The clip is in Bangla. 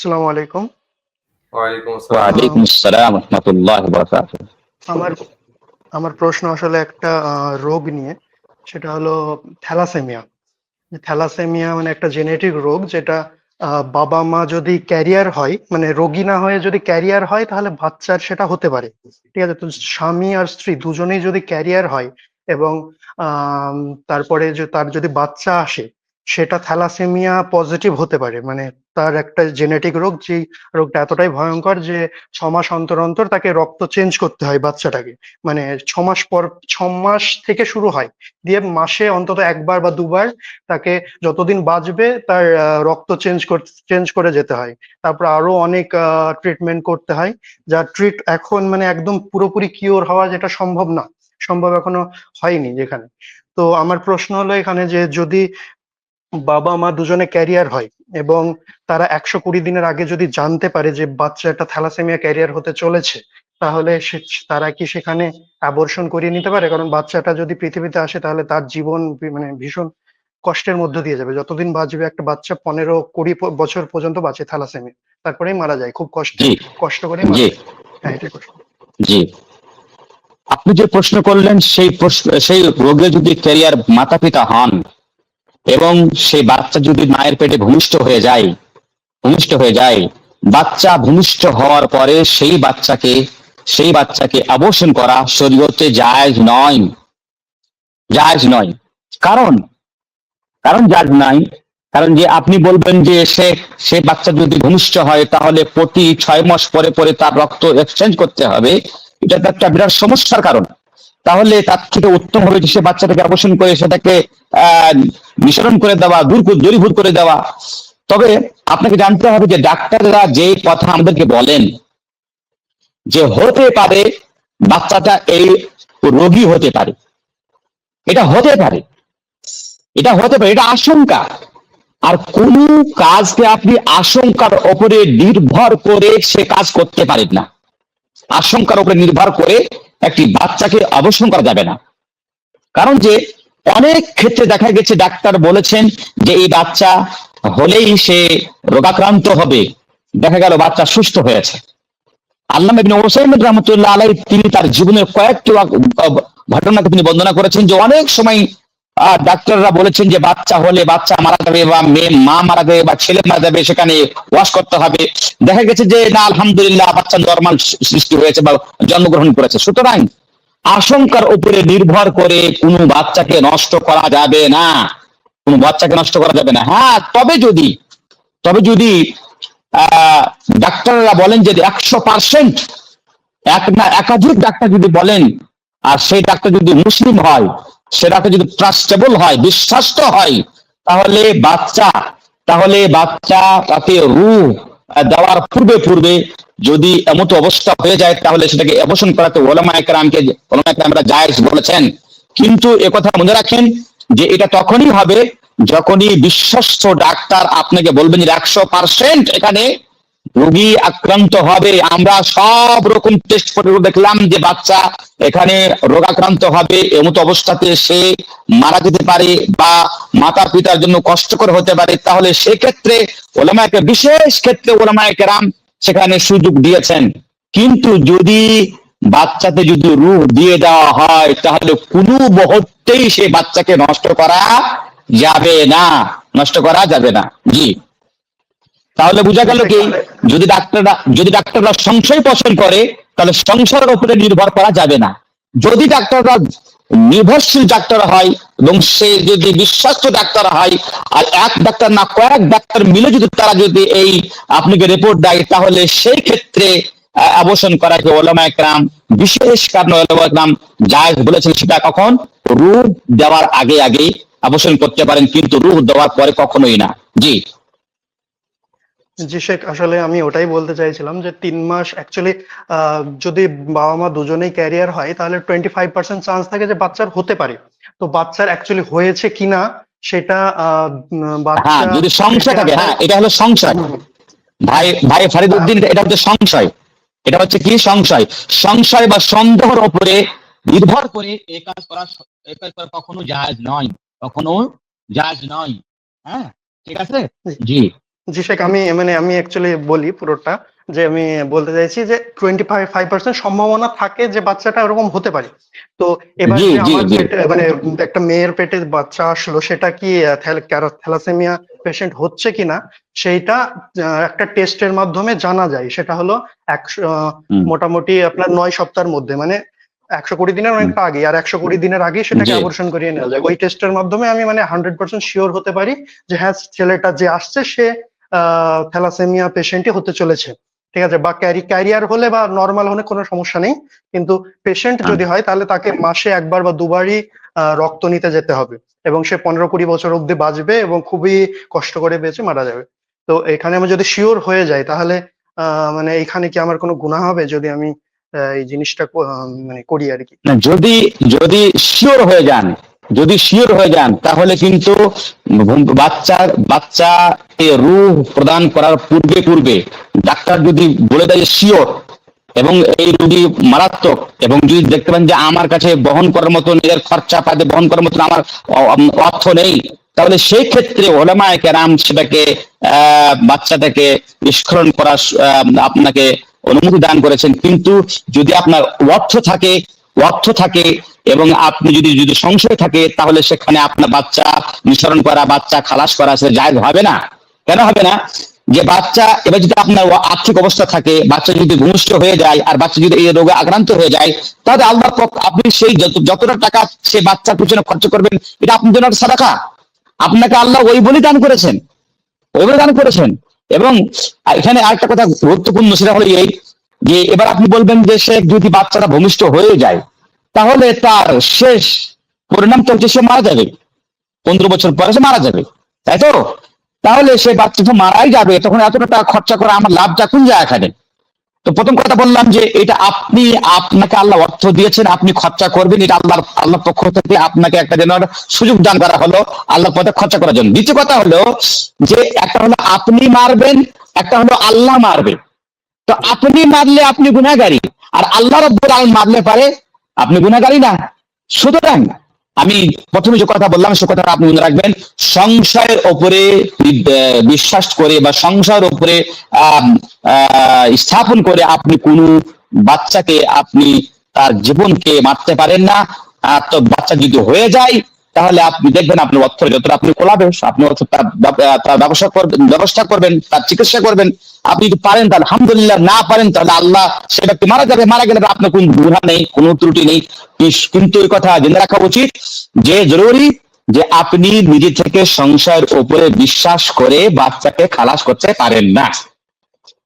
আসসালামু আলাইকুম। আমার আমার প্রশ্ন আসলে একটা আহ, রোগ নিয়ে। সেটা হলো থ্যালাসেমিয়া। থ্যালাসেমিয়া মানে একটা জেনেটিক রোগ যেটা আহ, বাবা মা যদি ক্যারিয়ার হয় মানে রোগী না হয়ে যদি ক্যারিয়ার হয় তাহলে বাচ্চার সেটা হতে পারে। ঠিক আছে? তো স্বামী আর স্ত্রী দুজনেই যদি ক্যারিয়ার হয় এবং তারপরে যে তার যদি বাচ্চা আসে সেটা থ্যালাসেমিয়া পজিটিভ হতে পারে। মানে তার একটা জেনেটিক রোগ, যে রোগটা এতটাই ভয়ঙ্কর যে ছ মাস অন্তর অন্তর তাকে রক্ত চেঞ্জ করতে হয় বাচ্চাটাকে। মানে ছ মাস পর ছ মাস থেকে শুরু হয়। দিয়ে মাসে অন্তত একবার বা দুবার তাকে যতদিন বাঁচবে তার রক্ত চেঞ্জ চেঞ্জ করে যেতে হয়। তারপর আরও অনেক ট্রিটমেন্ট করতে হয়। যা ট্রিট এখন মানে একদম পুরোপুরি কিওর হওয়া যেটা সম্ভব না। সম্ভব এখনও হয়নি যেখানে তো আমার প্রশ্ন হলো এখানে যে যদি বাবা মা দুজনে ক্যারিয়ার হয় এবং তারা একশো কুড়ি দিনের আগে যদি জানতে পারে যে বাচ্চা একটা থ্যালাসেমিয়া ক্যারিয়ার হতে চলেছে তাহলে তারা কি সেখানে অ্যাবর্শন করিয়ে নিতে পারে? কারণ বাচ্চাটা যদি পৃথিবীতে আসে তাহলে তার জীবন মানে ভীষণ কষ্টের মধ্য দিয়ে যাবে। যতদিন বাঁচবে একটা বাচ্চা পনেরো কুড়ি বছর পর্যন্ত বাঁচে থ্যালাসেমিয়া। তারপরেই মারা যায় খুব কষ্ট কষ্ট করে জি। হ্যাঁ জি। আপনি যে প্রশ্ন করলেন সেই প্রশ্ন সেই রোগে যদি ক্যারিয়ার মাতা পিতা হন এবং সেই বাচ্চা যদি মায়ের পেটে ভূমিষ্ঠ হয়ে যায়, ভূমিষ্ঠ হয়ে যায়, বাচ্চা ভূমিষ্ঠ হওয়ার পরে সেই বাচ্চাকে সেই বাচ্চাকে অবসন করা শরীয়তে জায়েজ নয়। জায়জ নয়। কারণ কারণ জায়েজ নাই। কারণ যে আপনি বলবেন যে সে সে বাচ্চা যদি ভূমিষ্ঠ হয়, তাহলে প্রতি ছয় মাস পরে পরে তার রক্ত এক্সচেঞ্জ করতে হবে। এটা তো একটা বিরাট সমস্যার কারণ। তাহলে তার থেকে উত্তম হবে সে বাচ্চাটাকে অবসান করে, সেটাকে নিঃসরণ করে দেওয়া, দূর দূরীভূত করে দেওয়া। তবে আপনাকে জানতে হবে যে ডাক্তাররা যে কথা আমাদেরকে বলেন, যে হতে পারে বাচ্চাটা এই রোগী হতে পারে। এটা হতে পারে। এটা হতে পারে, এটা আশঙ্কা। আর কোন কাজকে আপনি আশঙ্কার ওপরে নির্ভর করে সে কাজ করতে পারেন না। আশঙ্কার উপরে নির্ভর করে একটি বাচ্চাকে অবসান করা যাবে না। কারণ যে অনেক ক্ষেত্রে দেখা গেছে ডাক্তার বলেছেন যে এই বাচ্চা হলেই সে রোগাক্রান্ত হবে। দেখা গেল বাচ্চা সুস্থ হয়েছে। আল্লাহ ইবনে ওসাইম রহমতুল্লাহ আলাই তিনি তার জীবনের কয়েকটি ঘটনাকে তিনি বন্দনা করেছেন যে অনেক সময় ডাক্তাররা বলেছেন যে বাচ্চা হলে বাচ্চা মারা যাবে বা মেয়ে, মা মারা যাবে বা ছেলে মারা যাবে, সেখানে ওয়াশ করতে হবে। দেখা গেছে যে, না, আলহামদুলিল্লাহ, বাচ্চা নর্মাল সৃষ্টি হয়েছে বা জন্মগ্রহণ করেছে। সুতরাং আশঙ্কার উপরে নির্ভর করে কোনো বাচ্চাকে নষ্ট করা যাবে না। কোনো বাচ্চাকে নষ্ট করা যাবে না। হ্যাঁ তবে যদি তবে যদি ডাক্তাররা বলেন যে একশো পার্সেন্ট, এক না, একাধিক ডাক্তার যদি বলেন, আর সেই ডাক্তার যদি মুসলিম হয় সে ডাক্তার যদি ট্রাস্টেবল হয়, বিশ্বাস্ত হয়, তাহলে বাচ্চা তাহলে বাচ্চা তাকে রু দেওয়ার পূর্বে পূর্বে যদি এমতো অবস্থা হয়ে যায়, তাহলে সেটাকে অবসান করাতে ওলামা একরামকে একরামরা জায়েজ বলেছেন। কিন্তু একথা মনে রাখেন যে এটা তখনই হবে যখনই বিশ্বস্ত ডাক্তার আপনাকে বলবেন যে একশো পার্সেন্ট এখানে রোগী আক্রান্ত হবে। আমরা সব রকম টেস্ট করে দেখলাম যে বাচ্চা এখানে রোগাক্রান্ত হবে। এমত অবস্থাতে সে মারা যেতে পারে বা মাতা পিতার জন্য কষ্টকর হতে পারে। তাহলে সেক্ষেত্রে ওলামাকে বিশেষ ক্ষেত্রে ওলামায় কেরাম সেখানে সুযোগ দিয়েছেন। কিন্তু যদি বাচ্চাতে যদি রূপ দিয়ে দেওয়া হয়, তাহলে কোনো মুহূর্তেই সে বাচ্চাকে নষ্ট করা যাবে না। নষ্ট করা যাবে না। জি। তাহলে বোঝা গেল কি? যদি ডাক্তাররা যদি ডাক্তাররা সংশয় পোষণ করে তাহলে সংসারের উপরে নির্ভর করা যাবে না। যদি ডাক্তাররা নির্ভরশীল ডাক্তার হয় এবং সে যদি বিশ্বাস্ত ডাক্তার হয় আর এক ডাক্তার না কয়েক ডাক্তার মিলে যদি তারা যদি এই আপনাকে রিপোর্ট দেয় তাহলে সেই ক্ষেত্রে অবসান করাকে ওলামা একরাম? বিশেষ কারণে ওলামা একরাম জায়েজ বলেছেন সেটা কখন? রূপ দেওয়ার আগে আগে অবসান করতে পারেন কিন্তু রূপ দেওয়ার পরে কখনোই না। জি। জি শেখ আসলে আমি ওটাই বলতে চাইছিলাম যে তিন মাস অ্যাকচুয়ালি যদি বাবা মা দুজনেই ক্যারিয়ার হয় তাহলে টোয়েন্টি ফাইভ পার্সেন্ট চান্স থাকে যে বাচ্চার হতে পারে। তো বাচ্চার অ্যাকচুয়ালি হয়েছে কিনা সেটা বাচ্চা হ্যাঁ যদি সংশয় থাকে হ্যাঁ এটা হলো সংশয়। ভাই ভাই ফারিদুদ্দিন এটা হচ্ছে সংশয়। এটা হচ্ছে কি সংশয়? সংশয় বা সন্দেহের উপরে নির্ভর করে এই কাজ করা এই কাজ করা কখনো জায়েজ নয় কখনো জায়েজ নয়। হ্যাঁ ঠিক আছে? জি। জি শেখ আমি মানে আমি অ্যাকচুয়ালি বলি পুরোটা যে আমি বলতে চাইছি যে টোয়েন্টি ফাইভ ফাইভ পার্সেন্ট সম্ভাবনা থাকে যে বাচ্চাটা ওরকম হতে পারে। তো এবার মানে একটা মেয়ের পেটে বাচ্চা আসলো সেটা কি থ্যালাসেমিয়া পেশেন্ট হচ্ছে কিনা সেইটা একটা টেস্টের মাধ্যমে জানা যায়। সেটা হলো একশো মোটামুটি আপনার নয় সপ্তাহের মধ্যে মানে একশো কুড়ি দিনের অনেকটা আগে আর একশো কুড়ি দিনের আগে সেটাকে। অপারেশন করিয়ে নেওয়া যায়। ওই টেস্টের মাধ্যমে আমি মানে হান্ড্রেড পার্সেন্ট শিওর হতে পারি যে হ্যাঁ ছেলেটা যে আসছে সে থ্যালাসেমিয়া পেশেন্টই হতে চলেছে। ঠিক আছে বা ক্যারি ক্যারিয়ার হলে বা নর্মাল হলে কোনো সমস্যা নেই কিন্তু পেশেন্ট হ্যাঁ। যদি হয় তাহলে তাকে মাসে একবার বা দুবারই রক্ত নিতে যেতে হবে। এবং সে পনেরো কুড়ি বছর অব্দি বাঁচবে এবং খুবই কষ্ট করে বেঁচে মারা যাবে। তো এখানে আমি যদি শিওর হয়ে যাই তাহলে আহ, মানে এখানে কি আমার কোনো গুণা হবে যদি আমি এই জিনিসটা মানে করি আর কি? না যদি যদি শিওর হয়ে যান যদি শিওর হয়ে যান, তাহলে কিন্তু বাচ্চার বাচ্চাকে রূহ প্রদান করার পূর্বে পূর্বে ডাক্তার যদি বলে দেয় শিওর এবং এই রোগী মারাত্মক এবং যদি দেখতে পান যে আমার কাছে বহন করার মতো, নিজের খরচা পাতে বহন করার মতো আমার অর্থ নেই, তাহলে সেই ক্ষেত্রে ওলামায় কেরাম সেটাকে, আহ, বাচ্চাটাকে নিষ্করণ করা আপনাকে অনুমতি দান করেছেন। কিন্তু যদি আপনার অর্থ থাকে অর্থ থাকে এবং আপনি যদি যদি সংশয় থাকে, তাহলে সেখানে আপনার বাচ্চা নিঃসরণ করা, বাচ্চা খালাস করা সেটা জায়গ হবে না। কেন হবে না? যে বাচ্চা, এবার যদি আপনার আর্থিক অবস্থা থাকে, বাচ্চা যদি ভূমিষ্ঠ হয়ে যায়, আর বাচ্চা যদি এই রোগে আক্রান্ত হয়ে যায়, তাহলে আল্লাহ আপনি সেই যতটা টাকা সে বাচ্চার পিছনে খরচ করবেন, এটা আপনার জন্য একটা সাদাকা। আপনাকে আল্লাহ ওই বলি দান করেছেন। ওই বলে দান করেছেন। এবং এখানে আরেকটা কথা গুরুত্বপূর্ণ, সেটা হলো এই যে, এবার আপনি বলবেন যে সে যদি বাচ্চাটা ভূমিষ্ঠ হয়ে যায় তাহলে তার শেষ পরিণাম তো হচ্ছে সে মারা যাবে। পনেরো বছর পরে সে মারা যাবে। তাই তো? তাহলে সে বাচ্চা তো মারাই যাবে। তখন এত টাকা খরচা করে আমার লাভটা কোন যায় এখানে তো প্রথম কথা বললাম যে এটা আপনি, আপনাকে আল্লাহ অর্থ দিয়েছেন, আপনি খরচা করবেন, এটা আল্লাহর আল্লাহর পক্ষ থেকে আপনাকে একটা যেন সুযোগ দান করা হলো, আল্লাহর পথে খরচা করার জন্য। দ্বিতীয় কথা হলো যে একটা হলো আপনি মারবেন, একটা হলো আল্লাহ মারবে। তো আপনি মারলে আপনি গুনাহগারী, আর আল্লাহ রব্বুল আলামিন মারলে পারে আপনি গুনাহগারী না। সুতরাং আমি প্রথমে যে কথা বললাম, সে কথাটা আপনি মনে রাখবেন, সংশয়ের ওপরে বিশ্বাস করে বা সংশয়ের ওপরে স্থাপন করে আপনি কোনো বাচ্চাকে আপনি তার জীবনকে মারতে পারেন না। আর তো বাচ্চা যদি হয়ে যায়, তাহলে আপনি দেখবেন আপনার অর্থ, যতটা আপনি কোলাবে আপনি অর্থ তার ব্যবসা করবেন, ব্যবস্থা করবেন, তার চিকিৎসা করবেন আপনি যদি পারেন তাহলে আলহামদুলিল্লাহ, না পারেন তাহলে আল্লাহ সেটা ব্যক্তি মারা যাবে। মারা গেলে আপনার কোন গুহা নেই, কোনো ত্রুটি নেই। কিন্তু এই কথা জেনে রাখা উচিত যে জরুরি যে আপনি নিজে থেকে সংসার উপরে বিশ্বাস করে বাচ্চাকে খালাস করতে পারেন না।